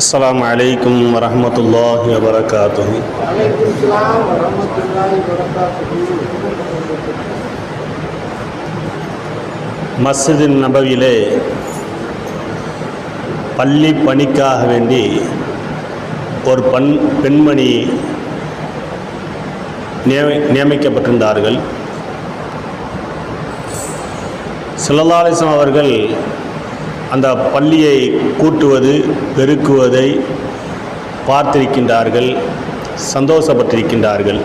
السلام عليكم ورحمة الله وبركاته عليكم السلام ورحمة الله وبركاته மஸ்ஜிது நபவியிலே பள்ளி பணிக்காக வேண்டி ஒரு பண் பெண்மணி நியமி நியமிக்கப்பட்டிருந்தார்கள் சிலலாலிசம் அவர்கள் அந்த பள்ளியை கூட்டுவது பெருக்குவதை பார்த்திருக்கின்றார்கள் சந்தோஷப்பட்டிருக்கின்றார்கள்.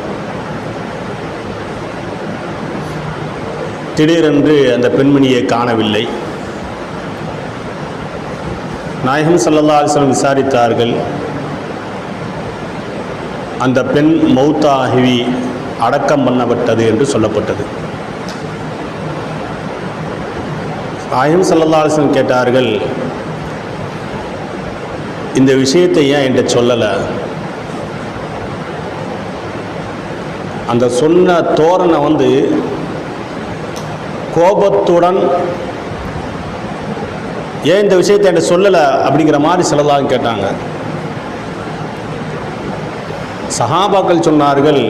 திடீரென்று அந்த பெண்மணியை காணவில்லை. நாயகம் சல்லல்லா அலிஸ்லம் விசாரித்தார்கள். அந்த பெண் மௌத்தாகி அடக்கம் பண்ணப்பட்டது என்று சொல்லப்பட்டது. ஆயம் சல்லல்லா அலிஸ்லம் கேட்டார்கள் இந்த விஷயத்தை ஏன் என்கிட்ட சொல்லலை? அந்த சொன்ன தோரணை வந்து கோபத்துடன் ஏன் இந்த விஷயத்தை என்கிட்ட சொல்லலை அப்படிங்கிற மாதிரி சிலதாக கேட்டாங்க. சஹாபாக்கள் சொன்னார்கள்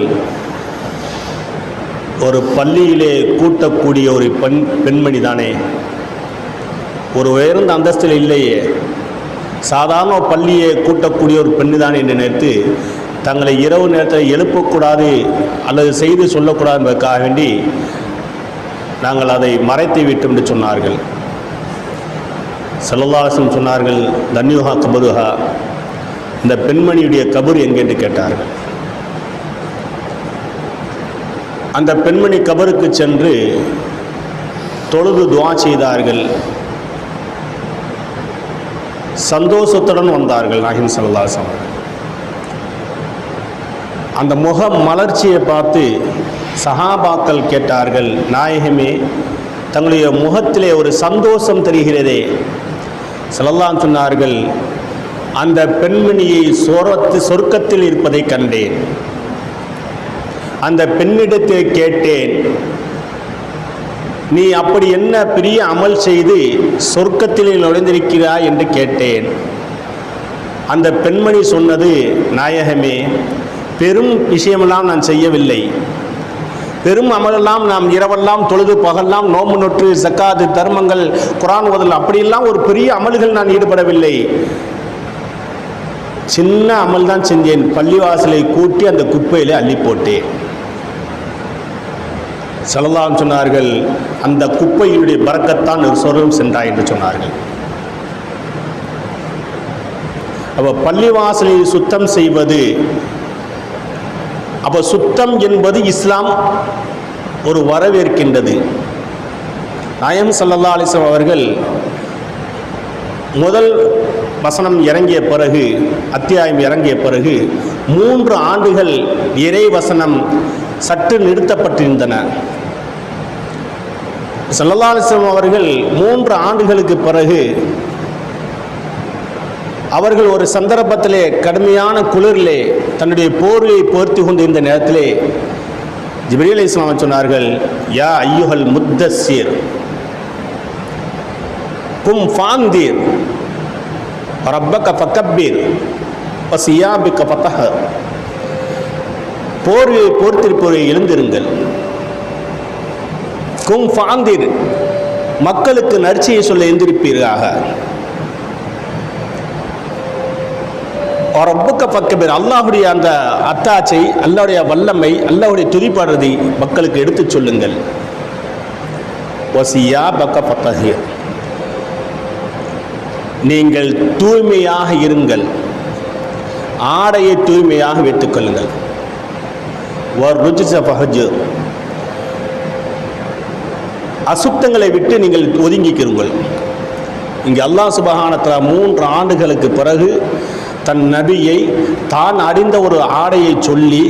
ஒரு பள்ளியிலே கூட்டக்கூடிய ஒரு பெண் பெண்மணி தானே ஒரு உயர்ந்த அந்தஸ்தில் இல்லையே. சாதாரண பள்ளியை கூட்டக்கூடிய ஒரு பெண்ணு தான் என்று நினைத்து தங்களை இரவு நேரத்தில் எழுப்பக்கூடாது அல்லது செய்து சொல்லக்கூடாது என்பதற்காக வேண்டி நாங்கள் அதை மறைத்து விட்டோம் என்று சொன்னார்கள். செல்லல்லாசம் சொன்னார்கள் தன்யுஹா கபருகா இந்த பெண்மணியுடைய கபர் எங்கே என்று கேட்டார்கள். அந்த பெண்மணி கபருக்கு சென்று தொழுது துவா செய்தார்கள். சந்தோஷத்துடன் வந்தார்கள் நாகிம் சல்லாசம் அந்த முக மலர்ச்சியை பார்த்து சஹாபாக்கள் கேட்டார்கள் நாயகமே தங்களுடைய முகத்திலே ஒரு சந்தோஷம் தெரிகிறதே. செல்லலாம் சொன்னார்கள் அந்த பெண்மணியை சொரத்து சொர்க்கத்தில் இருப்பதை கண்டேன். அந்த பெண்ணிடத்தை கேட்டேன். நீ அப்படி என்ன பெரிய அமல் செய்து சொர்க்கத்தில் நுழைந்திருக்கிறாய் என்று கேட்டேன். அந்த பெண்மணி சொன்னது நாயகமே பெரும் விஷயமெல்லாம் நான் செய்யவில்லை. பெரும் அமலெல்லாம் நாம் இரவெல்லாம் தொழுது பகல்லாம் நோம்பு நொற்று சக்காது தர்மங்கள் குரான் உதல் அப்படியெல்லாம் ஒரு பெரிய அமல்கள் நான் ஈடுபடவில்லை. சின்ன அமல் தான் செஞ்சேன். பள்ளிவாசலை கூட்டி அந்த குப்பையிலே அள்ளி போட்டேன். செல்லலாம் சொன்னார்கள் அந்த குப்பையினுடைய பறக்கத்தான் ஒரு சொர்க்கம் சென்றாய் என்று சொன்னார்கள். அப்போ பள்ளிவாசலை சுத்தம் செய்வது அப்போ சுத்தம் என்பது இஸ்லாம் ஒரு வரவேற்கின்றது. நாயம் சல்லல்லா அலிஸ்லாம் அவர்கள் முதல் வசனம் இறங்கிய பிறகு அத்தியாயம் இறங்கிய பிறகு மூன்று ஆண்டுகள் இறை வசனம் சற்று நிறுத்தப்பட்டிருந்தன. செல்லதாலிசம் அவர்கள் மூன்று ஆண்டுகளுக்கு பிறகு அவர்கள் ஒரு சந்தர்ப்பத்திலே கடுமையான குளிரிலே தன்னுடைய போர்வையை போர்த்தி கொண்டிருந்த நேரத்திலே ஜிப்ரீல் இஸ்லாம் சொன்னார்கள் யா ஐயுகல் முத்தசீர் கும் ஃபாந்தீர் ரப்பக ஃபக்கப்பீர் பசியாபிக்க பத்தக போர்வையை போர்த்திருப்போரை எழுந்திருங்கள். கும் ஃபாந்தீர் மக்களுக்கு நற்சியை சொல்ல எழுந்திருப்பீர்களாக. ரப்புக்க பக்கபேர் அல்லாஹுடைய அந்த அத்தாச்சை அல்லாவுடைய வல்லமை அல்லாஹுடைய துதிப்படுறதை மக்களுக்கு எடுத்துச் சொல்லுங்கள். ஒசியா பக்க பத்தகிர் நீங்கள் தூய்மையாக இருங்கள். ஆடையை தூய்மையாக வைத்துக் கொள்ளுங்கள். ஒரு ருஜிச பஹஜு அசுத்தங்களை விட்டு நீங்கள் ஒதுங்கிக்கிறீர்கள் இங்கே அல்லாஹ் சுபஹானத்தில் மூன்று ஆண்டுகளுக்கு பிறகு தன் நபியை தான் அறிந்த ஒரு ஆடையை சொல்லி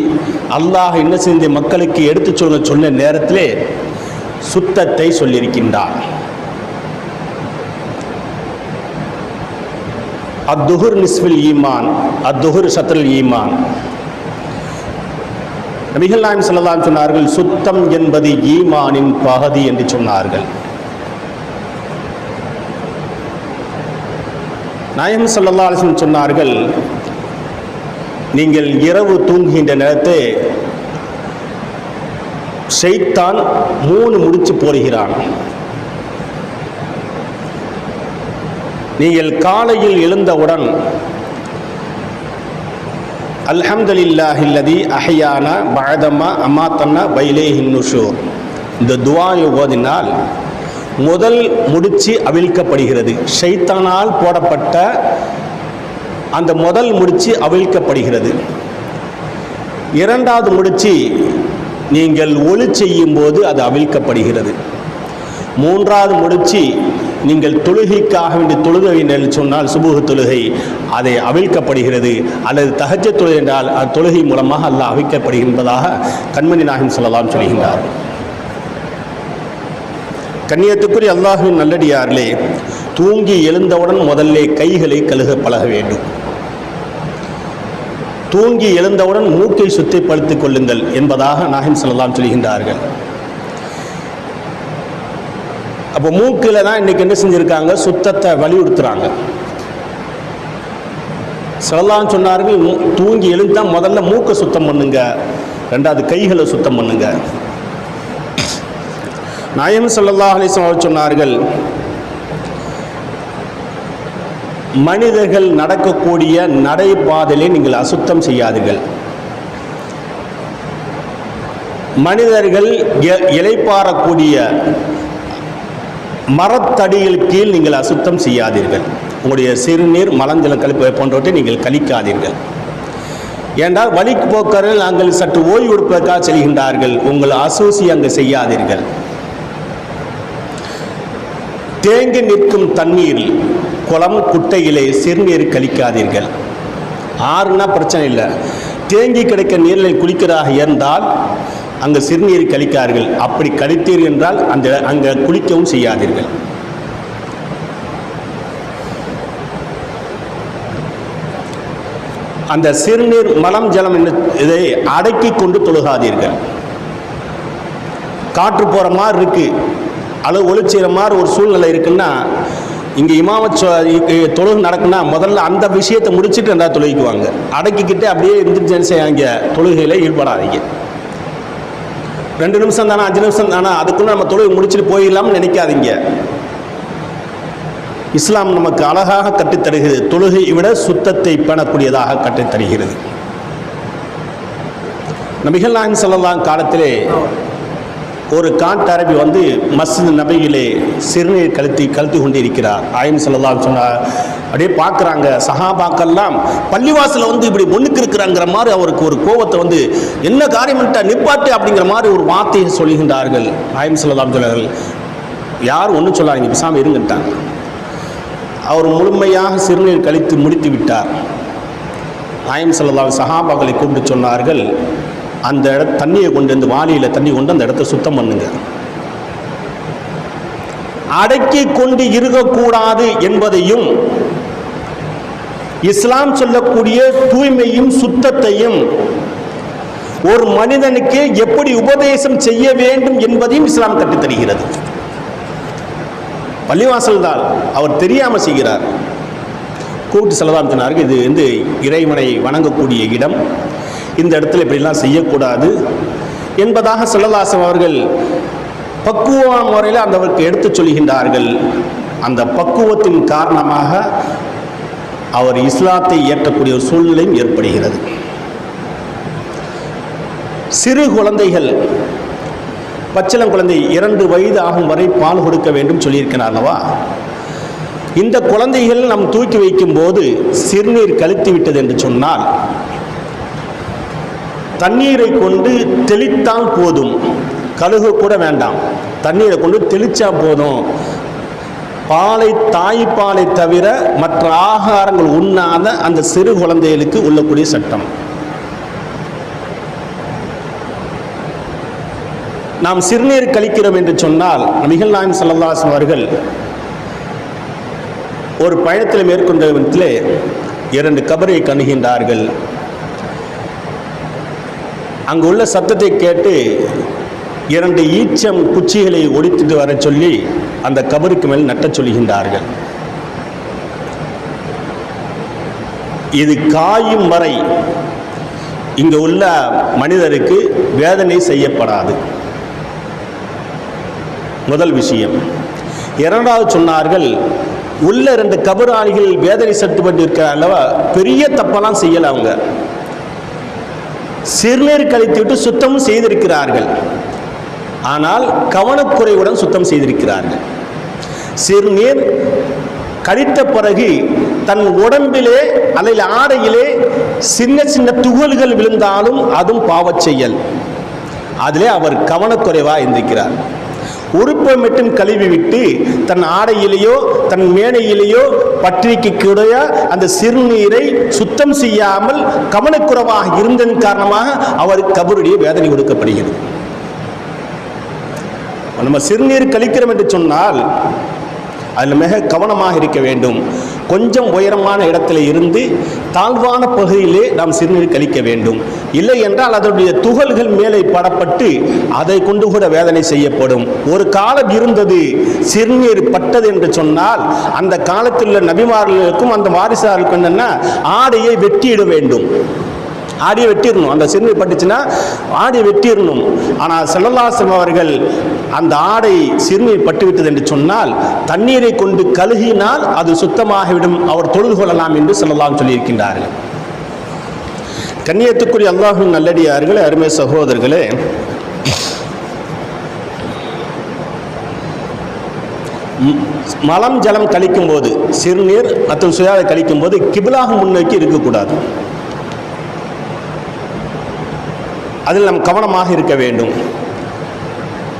அல்லாஹ் என்ன செஞ்ச மக்களுக்கு எடுத்து சொல்ல சொன்ன நேரத்திலே சுத்தத்தை சொல்லியிருக்கின்றான். அத்துஹுர் நிஸ்பில் ஈமான் அத்துஹுர் சத்ருல் ஈமான் நபிகள் நாயம் செல்லலாம் சொன்னார்கள் சுத்தம் என்பது ஈமானின் பகுதி என்று சொன்னார்கள். நயம் ஸல்லல்லாஹு அலைஹி சொன்னார்கள் நீங்கள் இரவு தூங்குகின்ற நேரத்தை செய்தான் மூணு முடிச்சு போடுகிறான். நீங்கள் காலையில் எழுந்தவுடன் அல்ஹம்துலில்லாஹில்லதி அஹ்யானா பழதம்மா அம்மாத்தன்னா பைலே ஹின்னுஷூர் இந்த துவாயை ஓதினால் முதல் முடிச்சு அவிழ்க்கப்படுகிறது. ஷைத்தானால் போடப்பட்ட அந்த முதல் முடிச்சு அவிழ்க்கப்படுகிறது. இரண்டாவது முடிச்சு நீங்கள் ஒளி செய்யும் போது அது அவிழ்க்கப்படுகிறது. மூன்றாவது முடிச்சு நீங்கள் தொழுகைக்காக வேண்டி தொழுகை என்று சொன்னால் சுபூக தொழுகை அதை அவிழ்க்கப்படுகிறது. அல்லது தகச்ச தொழுகை என்றால் அது தொழுகை மூலமாக அல்லாஹ் அவிழ்க்கப்படுகின்றதாக கண்மணி நாயகம் சொல்லலாம் சொல்கின்றார். கண்ணியத்துக்குரிய அல்லாஹுவின் நல்லடியார்களே தூங்கி எழுந்தவுடன் முதல்லே கைகளை கழுக பழக வேண்டும். தூங்கி எழுந்தவுடன் மூக்கை சுத்திப்படுத்திக் கொள்ளுங்கள் என்பதாக நாகின் சொல்லலாம் சொல்கின்றார்கள். அப்போ மூக்கில் தான் இன்றைக்கி என்ன செஞ்சுருக்காங்க? சுத்தத்தை வலியுறுத்துகிறாங்க சொல்லலாம்னு சொன்னார்கள் தூங்கி எழுந்தா முதல்ல மூக்கை சுத்தம் பண்ணுங்க. ரெண்டாவது கைகளை சுத்தம் பண்ணுங்க. நாயம் ஸல்லல்லாஹு சொன்னார்கள் மனிதர்கள் நடக்கக்கூடிய நடைபாதையிலே நீங்கள் அசுத்தம் செய்யாதீர்கள். மனிதர்கள் இலைப்பாறக்கூடிய மரத்தடியில் கீழ் நீங்கள் அசுத்தம் செய்யாதீர்கள். உங்களுடைய சிறுநீர் மலஞ்சல கழிப்பு போன்றவற்றை நீங்கள் கழிக்காதீர்கள். ஏன்றால் வழி போக்கர்கள் நாங்கள் சற்று ஓய்வு எடுப்பதற்காக செல்கின்றார்கள். உங்கள் அசூசி அங்கு செய்யாதீர்கள். தேங்கி நிற்கும் தண்ணீர் குளம் குட்டையிலே சிறுநீர் கழிக்காதீர்கள். ஆறுனா பிரச்சனை இல்லை. தேங்கி கிடைக்க நீரில் குளிக்கிறதாக இருந்தால் அங்கே சிறுநீர் கழிக்கார்கள். அப்படி கழித்தீர் என்றால் அந்த அங்கே குளிக்கவும் செய்யாதீர்கள். அந்த சிறுநீர் மலம் ஜலம் இதை அடக்கி கொண்டு தொழுகாதீர்கள். காற்று போகிற மாதிரி இருக்கு. அளவு ஒளிச்சிற மாதிரி ஒரு சூழ்நிலை இருக்குன்னா இங்கே இமாம தொழுகு இ- நடக்குன்னா முதல்ல அந்த விஷயத்தை முடிச்சுட்டு ரெண்டா தொழுகிக்குவாங்க அடக்கிக்கிட்டு அப்படியே இருந்துச்சு அங்கே தொழுகையில் ஈடுபடாதீங்க. ரெண்டு நிமிஷம் தானே அஞ்சு நிமிஷம் தானே அதுக்குள்ளே நம்ம தொழில் முடிச்சுட்டு போயிடலாம்னு நினைக்காதீங்க. இஸ்லாம் நமக்கு அழகாக கட்டித்தருகிறது தொழுகையை விட சுத்தத்தை பெணக்கூடியதாக கட்டித்தருகிறது நபிகள் நாயன் செல்லலாம் காலத்திலே ஒரு காட்டரபி வந்து மஸ்ஜித் நபியிலே சிறுநீர் கழுத்தி கழுத்தி கொண்டு இருக்கிறார் ஆயின் சொல்லலாம் சொன்னார் அப்படியே பார்க்குறாங்க. சஹாபாக்கெல்லாம் பள்ளிவாசலில் வந்து இப்படி முன்னுக்கு இருக்கிறாங்கிற மாதிரி அவருக்கு ஒரு கோபத்தை வந்து என்ன காரியம்ட்டா நிப்பாட்டு? அப்படிங்கிற மாதிரி ஒரு வார்த்தையை சொல்லுகின்றார்கள் ஆயம் சொல்லலாம் சொன்னார்கள் யார் ஒன்றும் சொல்லாதீங்க பிசாம இருங்கட்டாங்க அவர் முழுமையாக சிறுநீர் கழித்து முடித்து விட்டார். ஆயம் சொல்லலாம் சஹாபாக்களை கூப்பிட்டு சொன்னார்கள் அந்த இட தண்ணியை கொண்டு வந்து வாளியில் தண்ணி கொண்டு அந்த இடத்த சுத்தம் பண்ணுங்க. அடக்கி கொண்டு இருக்கக்கூடாது என்பதையும் இஸ்லாம் சொல்லக்கூடிய தூய்மையும் சுத்தத்தையும் ஒரு மனிதனுக்கு எப்படி உபதேசம் செய்ய வேண்டும் என்பதையும் இஸ்லாம் கற்றுத் தருகிறது. பள்ளிவாசல் தான் அவர் தெரியாமல் செய்கிறார். கூட்டு செலவான் இது வந்து இறைவனை வணங்கக்கூடிய இடம். இந்த இடத்துல இப்படிலாம் செய்யக்கூடாது என்பதாக செல்லதாசம் அவர்கள் பக்குவமான முறையில் அந்தவருக்கு எடுத்துச் சொல்கின்றார்கள். அந்த பக்குவத்தின் காரணமாக அவர் இஸ்லாத்தை ஏற்றக்கூடிய ஒரு சூழ்நிலையும் ஏற்படுகிறது. சிறு குழந்தைகள் பச்சிளம் குழந்தை இரண்டு வயது ஆகும் வரை பால் கொடுக்க வேண்டும் சொல்லியிருக்கிறார்களவா? இந்த குழந்தைகள் நாம் தூக்கி வைக்கும் போது சிறுநீர் கழித்து விட்டது என்று சொன்னால் தண்ணீரை கொண்டு தெளித்தால் போதும். கழுகு கூட வேண்டாம். தண்ணீரை கொண்டு தெளிச்சா போதும். பாலை தாய்ப்பாலை தவிர மற்ற ஆகாரங்கள் உண்ணாத அந்த சிறு குழந்தைகளுக்கு உள்ளக்கூடிய சட்டம். நாம் சிறுநீர் கழிக்கிறோம் என்று சொன்னால் நபிகள் நாயம் சல்லல்லாஹு அவர்கள் ஒரு பயணத்தில் மேற்கொண்ட விதத்திலே இரண்டு கபரை கணுகின்றார்கள். அங்கு உள்ள சத்தத்தை கேட்டு இரண்டு ஈச்சம் குச்சிகளை ஒடித்துட்டு வரச் சொல்லி அந்த கபருக்கு மேல் நட்டச் சொல்கின்றார்கள். இது காயும் வரை இங்கே உள்ள மனிதருக்கு வேதனை செய்யப்படாது. முதல் விஷயம் இரண்டாவது சொன்னார்கள் உள்ள ரெண்டு கபராளிகள் வேதனை சட்டுப்பட்டு இருக்கிற அல்லவா? பெரிய தப்பெல்லாம் செய்யலை அவங்க. சிறுநீர் கழித்துவிட்டு சுத்தம் செய்திருக்கிறார்கள். ஆனால் கவனக்குறைவுடன் சுத்தம் செய்திருக்கிறார்கள். சிறுநீர் கழித்த பிறகு தன் உடம்பிலே அல்லது ஆடையிலே சின்ன சின்ன துகள்கள் விழுந்தாலும் அதுவும் பாவச் செயல். அதிலே அவர் கவனக்குறைவாக இருந்திருக்கிறார். உறுப்பை மட்டும் கழுவி விட்டு தன் ஆடையிலேயோ தன் மேலையிலேயோ பற்றிக்கு கூட அந்த சிறுநீரை சுத்தம் செய்யாமல் கவனக்குறவாக இருந்ததன் காரணமாக அவர் கபருடைய வேதனை கொடுக்கப்படுகிறது நம்ம சிறுநீர் கழிக்கிறோம் என்று சொன்னால் அதில் மிக கவனமாக இருக்க வேண்டும். கொஞ்சம் உயரமான இடத்துல இருந்து தாழ்வான பகுதியிலே நாம் சிறுநீர் கழிக்க வேண்டும். இல்லை என்றால் அதனுடைய துகள்கள் மேலே படப்பட்டு அதை கொண்டு கூட வேதனை செய்யப்படும். ஒரு காலம் இருந்தது சிறுநீர் பட்டது என்று சொன்னால் அந்த காலத்தில் உள்ள நபிமார்களுக்கும் அந்த வாரிசார்களுக்கும் என்னன்னா ஆடையை வெட்டியிட வேண்டும். ஆடியை வெட்டிடணும். அந்த சிறுமி பட்டுச்சுன்னா ஆடியை வெட்டிடணும். ஆனால் செல்லல்லாசம் அவர்கள் அந்த ஆடை சிறுமி பட்டுவிட்டது என்று சொன்னால் தண்ணீரை கொண்டு கழுகினால் அது சுத்தமாகிவிடும். அவர் தொழுது கொள்ளலாம் என்று செல்லலாம் சொல்லியிருக்கின்றார்கள். கண்ணியத்துக்குரிய அல்லாஹும் நல்லடியார்களே அருமை சகோதரர்களே. மலம் ஜலம் கழிக்கும் போது சிறுநீர் மற்றும் சுயாதை கழிக்கும் போது கிபிலாக முன்னோக்கி இருக்கக்கூடாது. அதில் நாம் கவனமாக இருக்க வேண்டும்.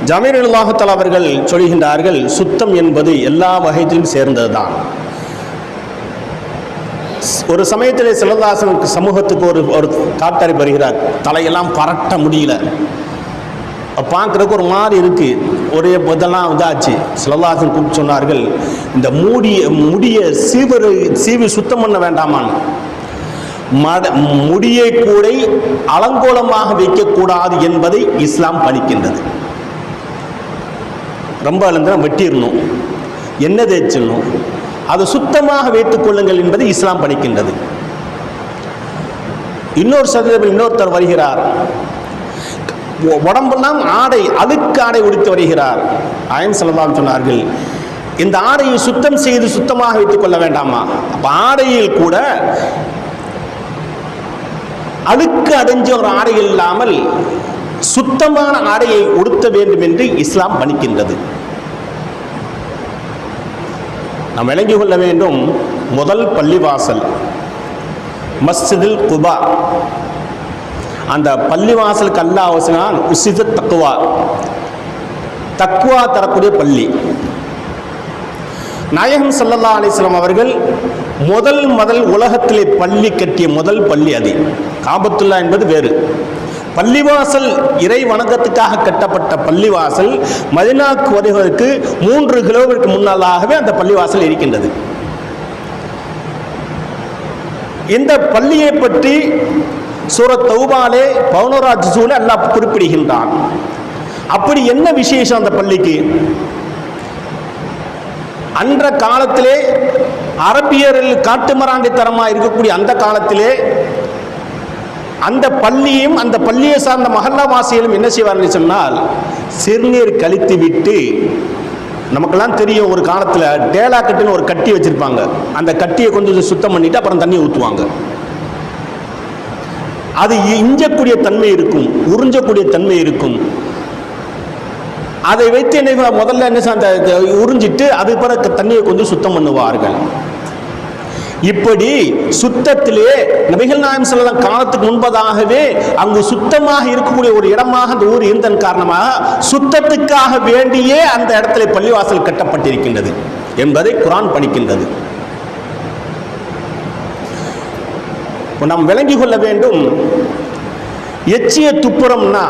ஜமீருல்லாஹத்தல் அவர்கள் சொல்கின்றார்கள் சுத்தம் என்பது எல்லா வகையிலும் சேர்ந்ததுதான். ஒரு சமயத்தில் சிலதாசனுக்கு சமூகத்துக்கு ஒரு ஒரு காட்டாரி வருகிறார் தலையெல்லாம் பரட்ட முடியல. பார்க்குறதுக்கு ஒரு மாதிரி இருக்குது ஒரே இதெல்லாம் இதாச்சு. சிலதாசன் கூப்பிட்டு சொன்னார்கள் இந்த மூடிய முடிய சீவரு சீவி சுத்தம் பண்ண வேண்டாமான்னு. மட முடியை கூடை அலங்கோலமாக வைக்கக்கூடாது என்பதை இஸ்லாம் பணிக்கின்றது ரொம்ப அழுந்தா வெட்டிடணும் என்ன தேய்ச்சிடணும் அதை சுத்தமாக வைத்துக் கொள்ளுங்கள் என்பதை இஸ்லாம் பணிக்கின்றது இன்னொரு சதவீதம் இன்னொருத்தர் வருகிறார். உடம்பெல்லாம் ஆடை அழுக்கு ஆடை உடுத்து வருகிறார். ஆயம் செல்லலாம் சொன்னார்கள் இந்த ஆடையை சுத்தம் செய்து சுத்தமாக வைத்துக் கொள்ள வேண்டாமா? அப்போ ஆடையில் கூட அழுக்கு அடைஞ்ச ஒரு ஆடை இல்லாமல் சுத்தமான ஆடையை உடுத்த வேண்டும் என்று இஸ்லாம் பணிக்கின்றது நாம் விளங்கிக் கொள்ள வேண்டும் முதல் பள்ளிவாசல் மஸ்ஜிதில் குபா. அந்த பள்ளிவாசல் அல்லாஹ் வசனான் உசித தக்குவா தக்குவா தரக்கூடிய பள்ளி. நாயகம் சல்லல்லா அலிஸ்லாம் அவர்கள் முதல் முதல் உலகத்திலே பள்ளி கட்டிய முதல் பள்ளி அது. காபத்துல்லா என்பது வேறு. பள்ளிவாசல் இறை வணக்கத்துக்காக கட்டப்பட்ட பள்ளிவாசல் மதினாக்கு வருவதற்கு மூன்று கிலோமீட்டருக்கு முன்னாலாகவே அந்த பள்ளிவாசல் இருக்கின்றது. இந்த பள்ளியை பற்றி சூரத் தௌபாலே பவுனராஜ் சூழ அல்லாஹ் குறிப்பிடுகின்றான். அப்படி என்ன விசேஷம் அந்த பள்ளிக்கு? அன்ற காலத்திலே அரபியரில் காட்டுமராண்டித்தனமாக இருக்கக்கூடிய அந்த காலத்திலே அந்த பள்ளியும் அந்த பள்ளியை சார்ந்த மஹல்லாவாசிகளும் என்ன செய்வார்கள் சொன்னால் சிறுநீர் கழித்து விட்டு நமக்கெல்லாம் தெரியும் ஒரு காலத்தில் டேலா கட்டுன்னு ஒரு கட்டி வச்சிருப்பாங்க. அந்த கட்டியை கொஞ்சம் சுத்தம் பண்ணிட்டு அப்புறம் தண்ணி ஊற்றுவாங்க அது இஞ்சக்கூடிய தன்மை இருக்கும் உறிஞ்சக்கூடிய தன்மை இருக்கும். அதை வைத்து என்ன முதல்ல என்ன அந்த உறிஞ்சிட்டு அது பிறகு தண்ணியை கொஞ்சம் சுத்தம் பண்ணுவார்கள். இப்படி சுத்தத்திலே நபிகள் நாயம் செல்லம் காலத்துக்கு முன்பதாகவே அங்கு சுத்தமாக இருக்கக்கூடிய ஒரு இடமாக அந்த ஊர் இருந்தன் காரணமாக சுத்தத்துக்காக வேண்டியே அந்த இடத்துல பள்ளிவாசல் கட்டப்பட்டிருக்கின்றது என்பதை குரான் படிக்கின்றது. நாம் விளங்கிக் கொள்ள வேண்டும் எச்சிய துப்புரம்னா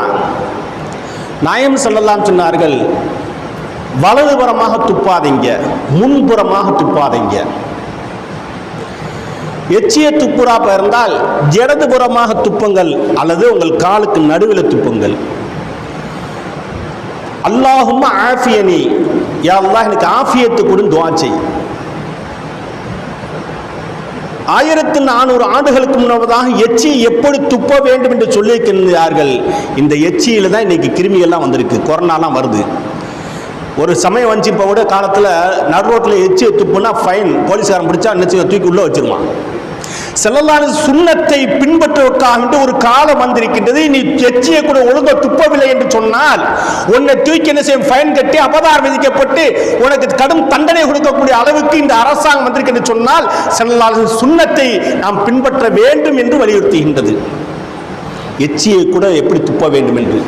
நாயம் சொல்லலாம் சொன்னார்கள் வலதுபுறமாக துப்பாதீங்க முன்புறமாக துப்பாதீங்க. எச்சிய துப்புறா இருந்தால் இடதுபுறமாக துப்புங்கள் அல்லது உங்கள் காலுக்கு நடுவில் துப்புங்கள். அல்லாஹும் ஆஃபியனி. யா அல்லாஹ் எனக்கு ஆஃபியத்து கொடு துவா செய். ஆயிரத்தி நானூறு ஆண்டுகளுக்கு முன்னதாக எச்சி எப்படி துப்ப வேண்டும் என்று சொல்லியிருக்கிறார்கள்? இந்த எச்சியில் தான் இன்னைக்கு கிருமிகள்லாம் வந்திருக்கு கொரோனாலாம் வருது. ஒரு சமயம் வந்துச்சு இப்போ கூட காலத்தில் நடு ரோட்டில் எச்சியை துப்புனா ஃபைன் போலீஸ்காரன் பிடிச்சா நிச்சய தூக்கி உள்ளே வச்சுருவான். செல்லல்லான சுண்ணத்தை பின்பற்றுவதற்காக என்று ஒரு காலம் வந்திருக்கின்றது. நீ எச்சியை கூட ஒழுங்க துப்பவில்லை என்று சொன்னால் உன்னை தூக்கி என்ன செய்யும்? ஃபைன் கட்டி அபதாரம் விதிக்கப்பட்டு உனக்கு கடும் தண்டனை கொடுக்கக்கூடிய அளவுக்கு இந்த அரசாங்கம் வந்திருக்கு என்று சொன்னால் செல்லல்லான சுண்ணத்தை நாம் பின்பற்ற வேண்டும் என்று வலியுறுத்துகின்றது. எச்சியை கூட எப்படி துப்ப வேண்டும் என்று?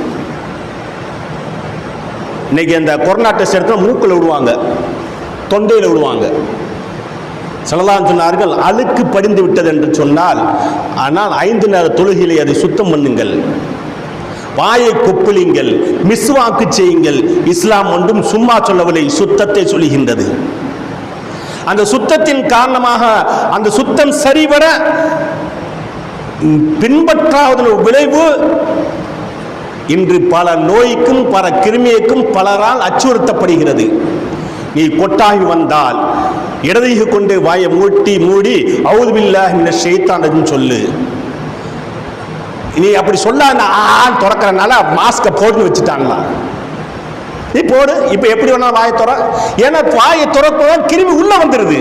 இன்னைக்கு அந்த கொரோனா டெஸ்ட் எடுத்தால் மூக்கில் விடுவாங்க தொண்டையில் விடுவாங்க. சொல்லலாம் சொன்னார்கள் அழுக்கு படிந்து விட்டது என்று சொன்னால் ஆனால் ஐந்து நேர தொழுகையிலே அதை சுத்தம் பண்ணுங்கள். வாயை கொப்புளிங்கள் மிஸ்வாக்கு செய்யுங்கள். இஸ்லாம் ஒன்றும் சும்மா சொல்லவில்லை சுத்தத்தை சொல்லுகின்றது. அந்த சுத்தத்தின் காரணமாக அந்த சுத்தம் சரிவர பின்பற்றாத விளைவு இன்று பல நோய்க்கும் பல கிருமியக்கும் பலரால் அச்சுறுத்தப்படுகிறது. நீ கொட்டாகி வந்தால் இடதுகை கொண்டு வாயை மூட்டி மூடி அவுதுபில்லா இந்த ஷெய்தான் சொல்லு. நீ அப்படி சொல்ல ஆன் திறக்கிறனால மாஸ்கை போட்டு வச்சுட்டாங்களா நீ போடு இப்போ எப்படி வேணாலும் வாயை துற. ஏன்னா வாயை துறப்பதான் கிருமி உள்ள வந்துடுது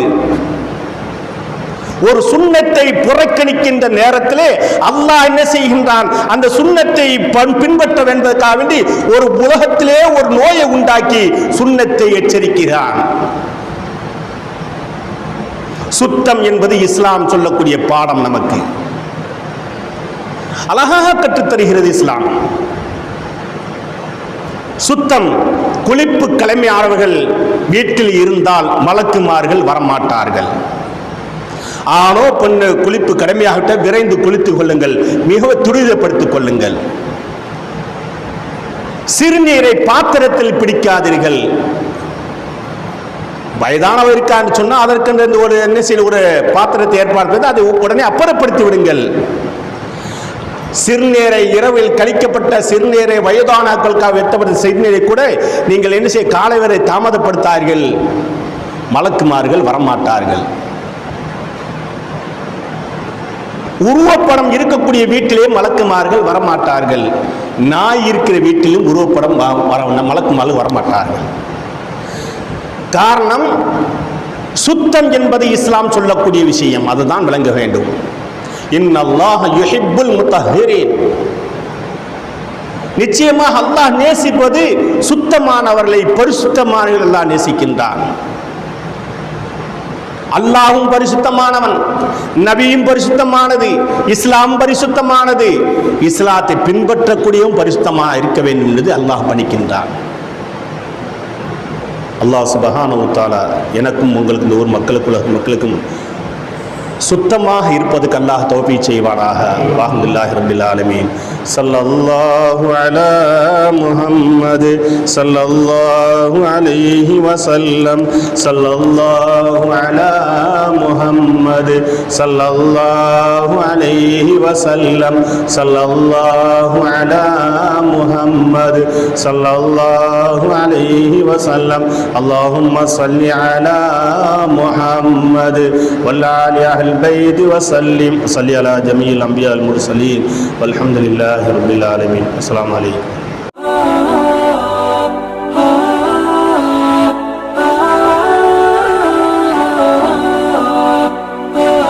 ஒரு சுண்ணத்தை புறக்கணிக்கின்ற நேரத்திலே அல்லாஹ் என்ன செய்கின்றான்? அந்த சுண்ணத்தை பின்பற்ற வேண்டதற்காக வேண்டி ஒரு உலகத்திலே ஒரு நோயை உண்டாக்கி சுண்ணத்தை எச்சரிக்கிறான். சுத்தம் என்பது இஸ்லாம் சொல்லக்கூடிய பாடம் நமக்கு. அழகாக கற்றுத் தருகிறது இஸ்லாம். சுத்தம் குளிப்பு கலைமையானவர்கள் வீட்டில் இருந்தால் மலக்குமார்கள் வரமாட்டார்கள். ஆணோ பெண்ணு குளிப்பு கடமையாகிட்ட விரைந்து குளித்துக் கொள்ளுங்கள். மிக துரிதப்படுத்திக் கொள்ளுங்கள். சிறுநீரை பாத்திரத்தில் பிடிக்காதீர்கள். வயதானவர் இருக்கான்னு சொன்னால் அதற்கு ஒரு என்ன செய்ய ஒரு பாத்திரத்தை ஏற்பாடு செய்து அதை உடனே அப்புறப்படுத்தி விடுங்கள். சிறுநீரை இரவில் கழிக்கப்பட்ட சிறுநீரை வயதானாக்களுக்காக வெட்டப்பட்ட சிறுநீரை கூட நீங்கள் என்ன செய்ய காலை வரை தாமதப்படுத்தார்கள். மலக்குமார்கள் வரமாட்டார்கள். உருவப்படம் இருக்கக்கூடிய வீட்டிலே மலக்குமார்கள் வரமாட்டார்கள். நாய் இருக்கிற வீட்டிலும் உருவப்படம் வ- வர மலக்குமார்கள் வரமாட்டார்கள். காரணம் சுத்தம் என்பது இஸ்லாம் சொல்லக்கூடிய விஷயம். அதுதான் விளங்க வேண்டும். இன்னல்லாஹ யுஹிப்புல் முத்தஹிரீன். நிச்சயமாக அல்லாஹ் நேசிப்பது சுத்தமானவர்களை பரிசுத்தமானவர்கள் அல்லாஹ் நேசிக்கின்றான். அல்லாஹும் பரிசுத்தமானவன் நபியும் பரிசுத்தமானது இஸ்லாம் பரிசுத்தமானது. இஸ்லாத்தை பின்பற்றக்கூடியவும் பரிசுத்தமாக இருக்க வேண்டும் என்று அல்லாஹ் பணிக்கின்றான். அல்லாஹ் சுபஹானஹு எனக்கும் உங்களுக்கு இந்த ஊர் மக்களுக்குள்ள மக்களுக்கும் சுத்தமாக இருப்பதுக்கு அல்லாஹ் தோப்பி செய்வானாக. அல்ஹம்துலில்லாஹி ரப்பில் ஆலமீன். صلى الله على محمد صلى الله عليه وسلم صلى الله على محمد صلى الله عليه وسلم صلى الله على محمد صلى الله عليه وسلم. اللهم صل على محمد وعلى آل أهل البيت وسلم. صل على جميع الأنبياء المرسلين. والحمد لله لله رب العالمين. السلام عليكم.